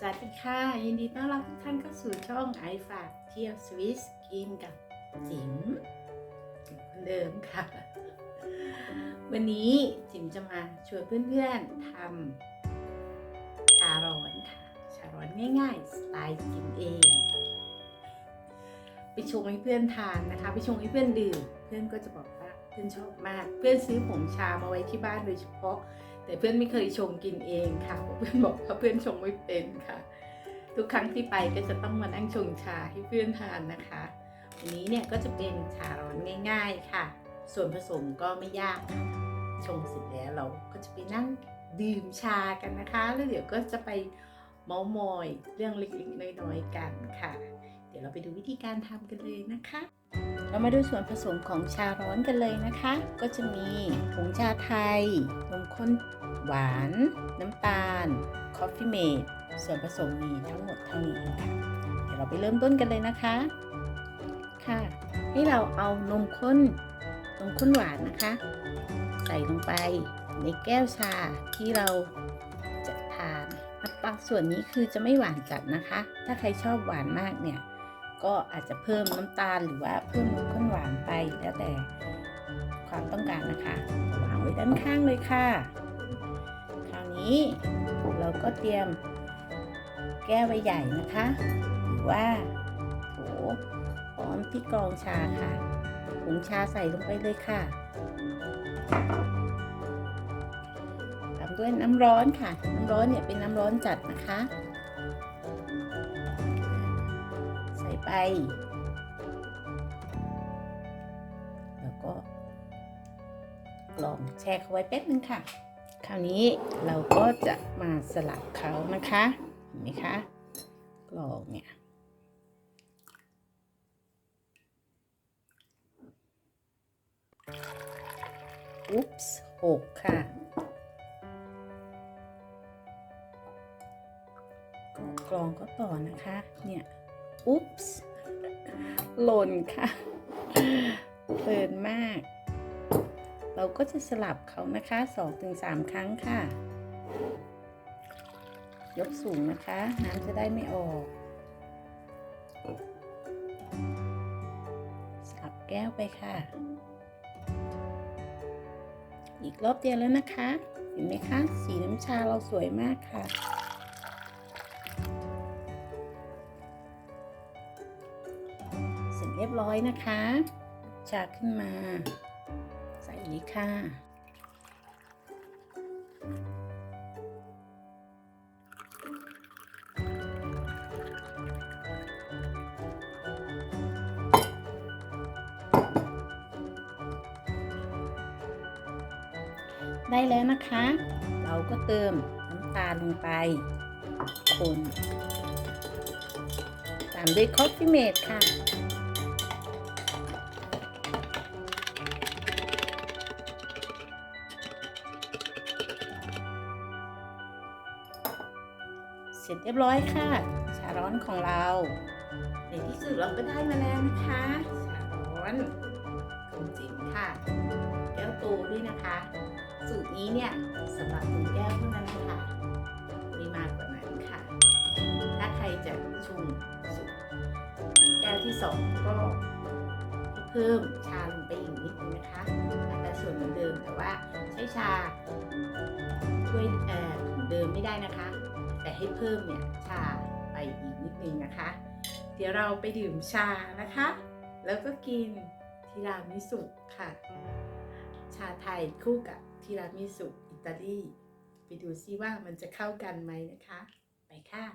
สวัสดีค่ะ ยินดีต้อนรับทุกท่านเข้าสู่ช่องไอฝากเที่ยวสวิสกินกับจิมเหมือนเดิมค่ะ วันนี้จิมจะมาชวนเพื่อนๆทำชาร้อนค่ะ ชาร้อนง่ายๆ สไตล์จิมเอง ไปชงให้เพื่อนทานนะคะ ไปชงให้เพื่อนดื่ม เพื่อนก็จะบอกว่าเพื่อนชอบมาก เพื่อนซื้อผงชามาไว้ที่บ้านโดยเฉพาะ แต่เพื่อนไม่เคยชงกินเองค่ะเพื่อนบอกว่าเพื่อนชงไม่เป็นค่ะ ทุกครั้งที่ไปก็จะต้องมานั่งชงชาให้เพื่อนทานนะคะวันนี้เนี่ยก็จะเป็นชาร้อนง่าย ๆค่ะ ส่วนผสมก็ไม่ยากค่ะชงเสร็จแล้วเราก็จะไปนั่งดื่มชากันนะคะ แล้วเดี๋ยวก็จะไปเมาส์มอยเรื่องเล็กๆน้อยๆกันค่ะ เดี๋ยวเราไปดูวิธีการทำกันเลยนะคะ เรามาดูส่วนผสมของชาร้อนกันเลยนะคะ ก็จะมีผงชาไทยนมข้นหวาน น้ำตาล คอฟฟี่เมดส่วนผสมมีทั้งหมดเท่านี้ค่ะเดี๋ยวเราไปเริ่มต้นกันเลยนะคะค่ะให้เราเอานมข้นนมข้นหวานนะคะ ใส่ลงไปในแก้วชาที่เราจะทานอัตราส่วนนี้คือจะไม่หวานจัดนะคะ ถ้าใครชอบหวานมากเนี่ย ก็อาจจะเพิ่มน้ำตาลหรือว่าเพิ่มข้นหวานไปแล้วแต่ความต้องการนะคะวางไว้ด้านข้างเลยค่ะ คราวนี้เราก็เตรียมแก้วใบใหญ่นะคะหรือว่าโถพร้อมที่กรองชาค่ะผงชาใส่ลงไปเลยค่ะตามด้วยน้ำร้อนค่ะ น้ำร้อนเนี่ยเป็นน้ำร้อนจัดนะคะ ไป แล้วก็ลองแช่เขาไว้แป๊บนึงค่ะ คราวนี้เราก็จะมาสลับเขานะคะเห็นไหมคะกรองเนี่ยอุ๊ปส์หกค่ะก็กรองก็ต่อนะคะ เนี่ย อุ๊ปส์หล่นค่ะ เพลินมาก เราก็จะสลับเขานะคะ2-3ครั้งค่ะ ยกสูงนะคะ น้ำจะได้ไม่ออก สลับแก้วไปค่ะ อีกรอบเดียวแล้วนะคะ เห็นไหมคะ สีน้ำชาเราสวยมากค่ะ เรียบร้อยนะคะชาขึ้นมา ใส่เลยค่ะได้แล้วนะคะ เราก็เติมน้ำตาลลงไปคนตามด้วยคอฟฟี่เมดค่ะ สร็จเรียบร้อยค่ะ ชาร้อนของเรา ในที่สุดเราก็ได้มาแล้วนะคะ ชาร้อนของจิ๋มค่ะ แก้วโตด้วยนะคะ สูตรนี้เนี่ยสำหรับหนึ่งแก้วเท่านั้นนะคะไม่มากกว่านั้นค่ะ ถ้าใครจะชงสูตรแก้วที่สองก็เพิ่มชาลงไปอีกนิดนึงนะคะอัตราส่วนเหมือนเดิมแต่ว่าใช้ชาช่วยเอ่อ เดิมไม่ได้นะคะ แต่ให้เพิ่มเนี่ยชาไปอีกนิดนึงนะคะ เดี๋ยวเราไปดื่มชานะคะ แล้วก็กินทีรามิสุค่ะ ชาไทยคู่กับทีรามิสุอิตาลีไปดูซิว่ามันจะเข้ากันไหมนะคะ ไปค่ะ